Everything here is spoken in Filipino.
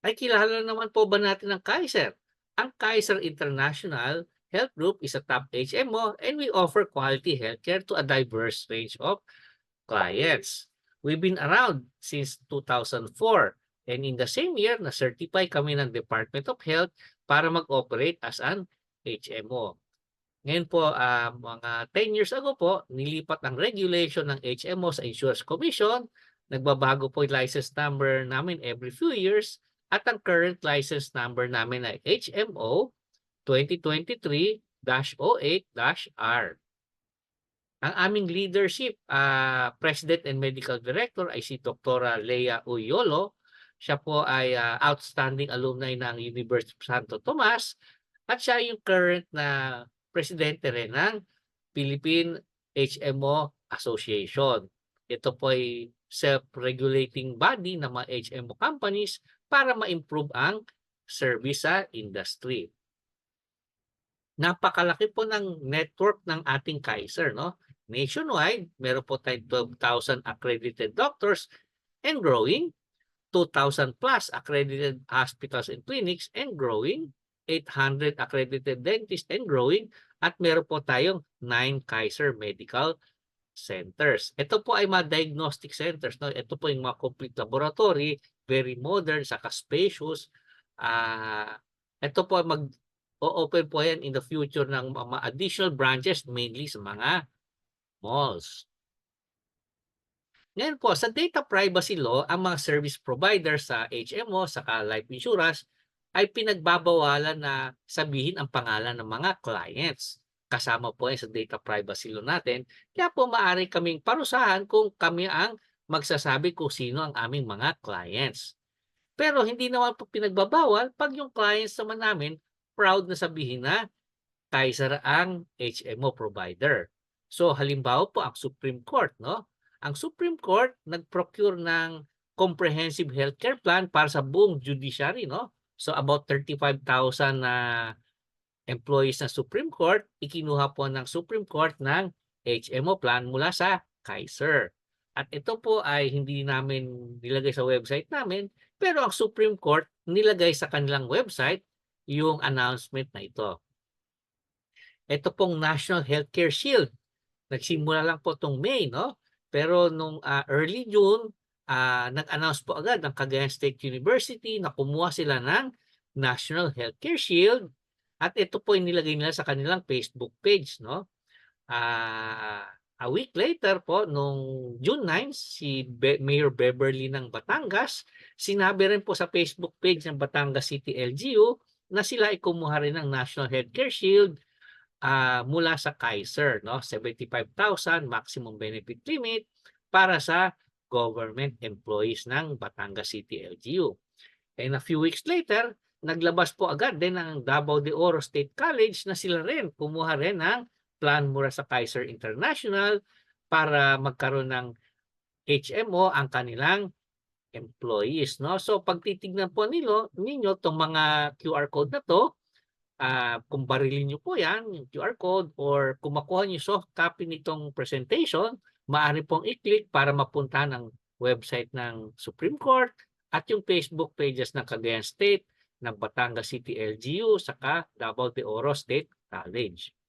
Ay kilala naman po ba natin ang Kaiser? Ang Kaiser International Health Group is a top HMO and we offer quality healthcare to a diverse range of clients. We've been around since 2004 and in the same year na-certify kami ng Department of Health para mag-operate as an HMO. Ngayon po, ah, mga 10 years ago po, nilipat ang regulation ng HMO sa Insurance Commission. Nagbabago po yung license number namin every few years at ang current license number namin ay HMO 2023-08-R. Ang aming leadership, ah, President and Medical Director ay si Dr. Lea Uyolo. Siya po ay ah, outstanding alumni ng University of Santo Tomas at siya yung current na presidente rin ng Philippine HMO Association. Ito po ay self-regulating body ng mga HMO companies para ma-improve ang service sa industry. Napakalaki po ng network ng ating Kaiser, no? Nationwide, meron po tayong 12,000 accredited doctors and growing, 2,000 plus accredited hospitals and clinics and growing, 800 accredited dentists and growing, at meron po tayong 9 Kaiser Medical Centers. Ito po ay mga diagnostic centers. No? Ito po yung mga complete laboratory, very modern, saka spacious. Ah, ito po ay mag o-open po yan in the future ng mga additional branches mainly sa mga malls. Ngayon po, sa data privacy law, ang mga service provider sa HMO, saka life insurance, ay pinagbabawalan na sabihin ang pangalan ng mga clients. Kasama po yan sa data privacy law natin. Kaya po maaari kaming parusahan kung kami ang magsasabi kung sino ang aming mga clients. Pero hindi naman po pinagbabawal pag yung clients naman namin proud na sabihin na Kaiser ang HMO provider. So halimbawa po ang Supreme Court, no? Ang Supreme Court nag-procure ng comprehensive healthcare plan para sa buong judiciary, no? So about 35,000 na employees ng Supreme Court, ikinuha po ng Supreme Court ng HMO plan mula sa Kaiser. At ito po ay hindi namin nilagay sa website namin, pero ang Supreme Court nilagay sa kanilang website yung announcement na ito. Ito pong National Healthcare Shield. Nagsimula lang po itong May, no? Pero nung ah, early June, ah, nag-announce po agad ang Cagayan State University na kumuha sila ng National Healthcare Shield at ito po yung nilagay nila sa kanilang Facebook page, no? Ah, a week later po, nung June 9, si Be- Mayor Beverly ng Batangas, sinabi rin po sa Facebook page ng Batangas City LGU na sila ay kumuha rin ng National Healthcare Shield ah, mula sa Kaiser, no? 75,000 maximum benefit limit para sa government employees ng Batangas City LGU. And a few weeks later, naglabas po agad din ang Davao de Oro State College na sila rin kumuha rin ng plan mula sa Kaiser International para magkaroon ng HMO ang kanilang employees no? So pag titignan po nilo ninyo tong mga QR code na to ah kung barilin niyo po yan yung QR code or kung makuha niyo soft copy nitong presentation maaari pong i-click para mapunta ng website ng Supreme Court at yung Facebook pages ng Cagayan State ng Batangas City LGU saka Davao de Oro State College